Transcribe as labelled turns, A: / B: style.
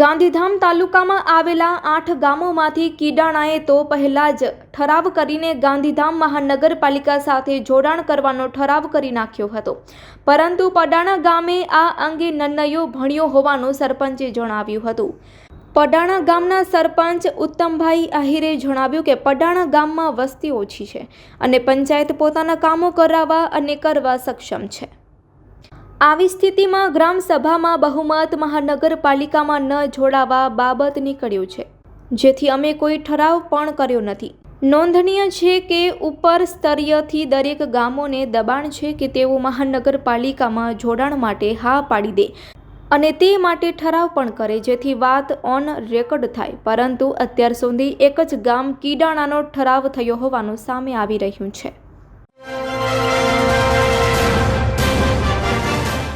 A: ગાંધીધામ તાલુકામાં આવેલા આઠ ગામોમાંથી કીડાણાએ તો પહેલાં જ ઠરાવ કરીને ગાંધીધામ મહાનગરપાલિકા સાથે જોડાણ કરવાનો ઠરાવ કરી નાખ્યો હતો. પરંતુ પડાણા ગામે આ અંગે નન્નયો ભણ્યો હોવાનું સરપંચે જણાવ્યું હતું. પડાણા ગામના સરપંચ ઉત્તમભાઈ આહિરે જણાવ્યું કે પડાણા ગામમાં વસ્તી ઓછી છે અને પંચાયત પોતાના કામો કરાવવા અને કરવા સક્ષમ છે. આવી સ્થિતિમાં ગ્રામસભામાં બહુમત મહાનગરપાલિકામાં ન જોડાવા બાબત નીકળ્યું છે. જેથી અમે કોઈ ઠરાવ પણ કર્યો નથી. નોંધનીય છે કે ઉપર સ્તરીયથી દરેક ગામોને દબાણ છે કે તેઓ મહાનગરપાલિકામાં જોડાણ માટે હા પાડી દે અને તે માટે ઠરાવ પણ કરે, જેથી વાત ઓન રેકોર્ડ થાય. પરંતુ અત્યાર સુધી એક જ ગામ કીડાણાનો ઠરાવ થયો હોવાનું સામે આવી રહ્યું છે.